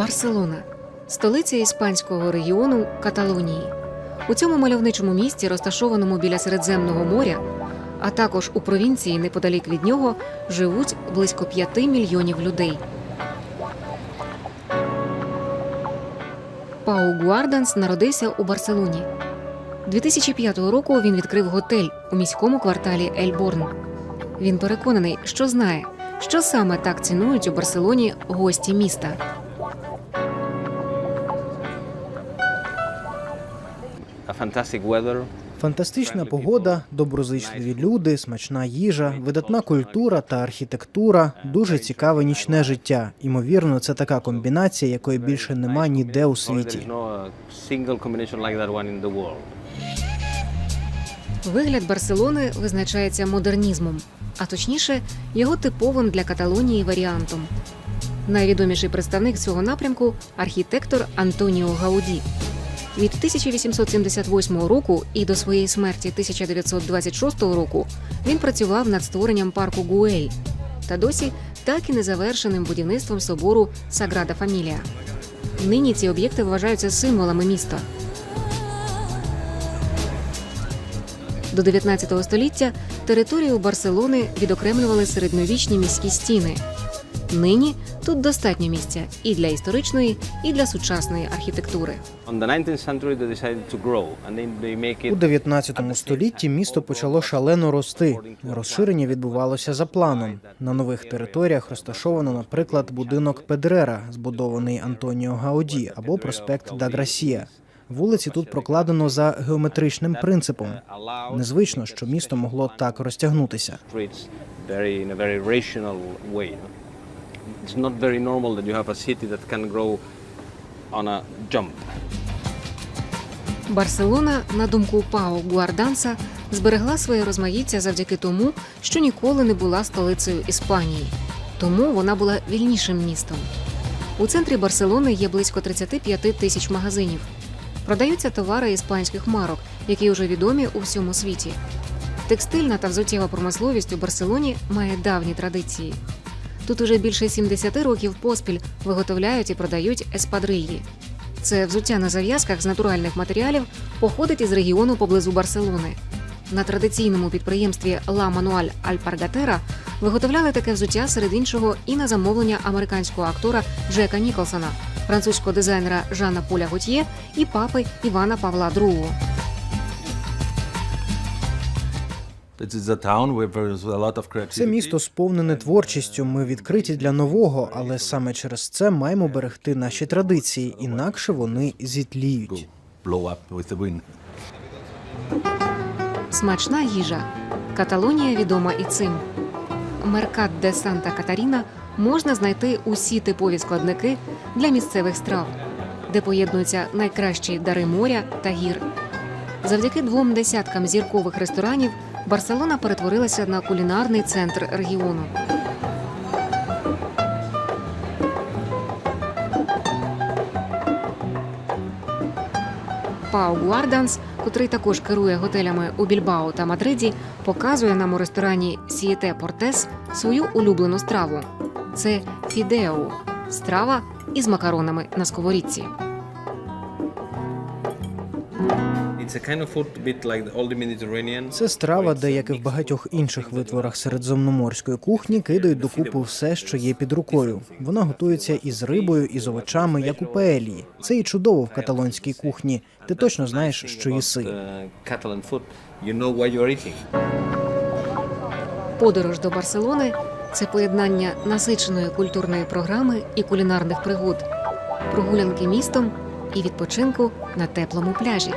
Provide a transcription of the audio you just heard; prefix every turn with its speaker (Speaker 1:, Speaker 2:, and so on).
Speaker 1: Барселона столиця іспанського регіону Каталонії. У цьому мальовничому місті, розташованому біля Середземного моря, а також у провінції неподалік від нього, живуть близько 5 мільйонів людей. Пау Гуарданс народився у Барселоні. 2005 року він відкрив готель у міському кварталі Ельборн. Він переконаний, що знає, що саме так цінують у Барселоні гості міста.
Speaker 2: Фантастична погода, доброзичливі люди, смачна їжа, видатна культура та архітектура, дуже цікаве нічне життя. Імовірно, це така комбінація, якої більше нема ніде у світі.
Speaker 3: uh.
Speaker 1: Вигляд Барселони визначається модернізмом, а точніше, його типовим для Каталонії варіантом. Найвідоміший представник цього напрямку архітектор Антоніо Гауді. Від 1878 року і до своєї смерті 1926 року він працював над створенням парку Гуель та досі так і незавершеним будівництвом собору Саграда Фамілія. Нині ці об'єкти вважаються символами міста. До 19 століття територію Барселони відокремлювали середньовічні міські стіни. Нині тут достатньо місця і для історичної, і для сучасної архітектури.
Speaker 3: On the 19th century, they decided to grow, and then they make it
Speaker 2: У 19 столітті місто почало шалено рости. Розширення відбувалося за планом. На нових територіях розташовано, наприклад, будинок Педрера, збудований Антоніо Гауді, або проспект Даграсія. Вулиці тут прокладено за геометричним принципом. Незвично, що місто могло так розтягнутися.
Speaker 3: It's not very normal that you have a city that can grow on a jump.
Speaker 1: Барселона, на думку Пао Гуарданса, зберегла своє розмаїття завдяки тому, що ніколи не була столицею Іспанії. Тому вона була вільнішим містом. У центрі Барселони є близько 35 тисяч магазинів. Продаються товари іспанських марок, які вже відомі у всьому світі. Текстильна та взуттєва промисловість у Барселоні має давні традиції. Тут уже більше 70 років поспіль виготовляють і продають еспадрильї. Це взуття на зав'язках з натуральних матеріалів походить із регіону поблизу Барселони. На традиційному підприємстві La Manual Alpargatera виготовляли таке взуття серед іншого і на замовлення американського актора Джека Ніколсона, французького дизайнера Жана Поля Готьє і папи Івана Павла II.
Speaker 2: Це місто сповнене творчістю. Ми відкриті для нового, але саме через це маємо берегти наші традиції, інакше вони зітліють.
Speaker 1: Смачна їжа. Каталонія відома і цим. Меркат де Санта Катаріна можна знайти усі типові складники для місцевих страв, де поєднуються найкращі дари моря та гір. Завдяки двом десяткам зіркових ресторанів Барселона перетворилася на кулінарний центр регіону. Пау Гуарданс, котрий також керує готелями у Більбао та Мадриді, показує нам у ресторані Сієте Портес свою улюблену страву. Це фідео страва із макаронами на сковорідці.
Speaker 2: Це страва, де, як і в багатьох інших витворах середземноморської кухні, кидають докупи все, що є під рукою. Вона готується із рибою, і з овочами, як у паелії. Це і чудово в каталонській кухні. Ти точно знаєш, що їси.
Speaker 3: Uh.
Speaker 1: Подорож до Барселони це поєднання насиченої культурної програми і кулінарних пригод, прогулянки містом і відпочинку на теплому пляжі.